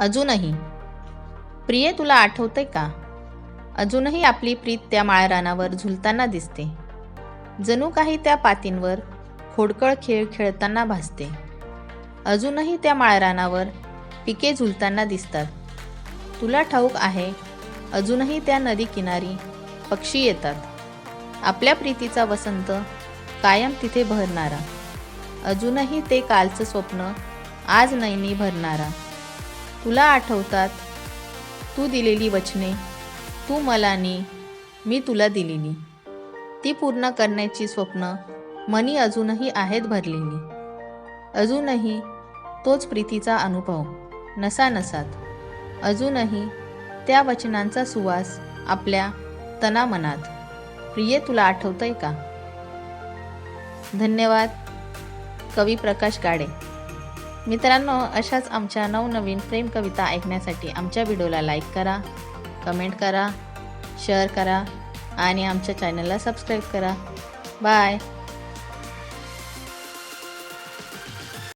अजूनही. प्रिये तुला आठवतंय का? अजूनही आपली प्रीत त्या माळरानावर झुलताना दिसते. जणू काही त्या पातींवर खोडकळ खेळ खेळताना भासते. अजूनही त्या माळरानावर पिके झुलताना दिसतात. तुला ठाऊक आहे अजूनही त्या नदी किनारी पक्षी येतात. आपल्या प्रीतीचा वसंत कायम तिथे भरणारा. अजूनही ते कालचं स्वप्न आज नैनी भरणारा. तुला आठवतात? तू दिलेली वचने तू मला नी मी तुला दिलेली. ती पूर्ण करण्याची स्वप्न मनी अजूनही आहेत भरलेली. अजूनही तोच प्रीतीचा अनुभव नसा नसात. अजूनही त्या वचनांचा सुवास आपल्या तनामनात. प्रिये तुला आठवतंय का? धन्यवाद. कवी प्रकाश गाडे. मित्रांनो अशाच आमच्या नवनवीन प्रेम कविता ऐकण्यासाठी आमच्या व्हिडिओला लाईक करा कमेंट करा शेअर करा आणि आमच्या चॅनलला सबस्क्राईब करा. बाय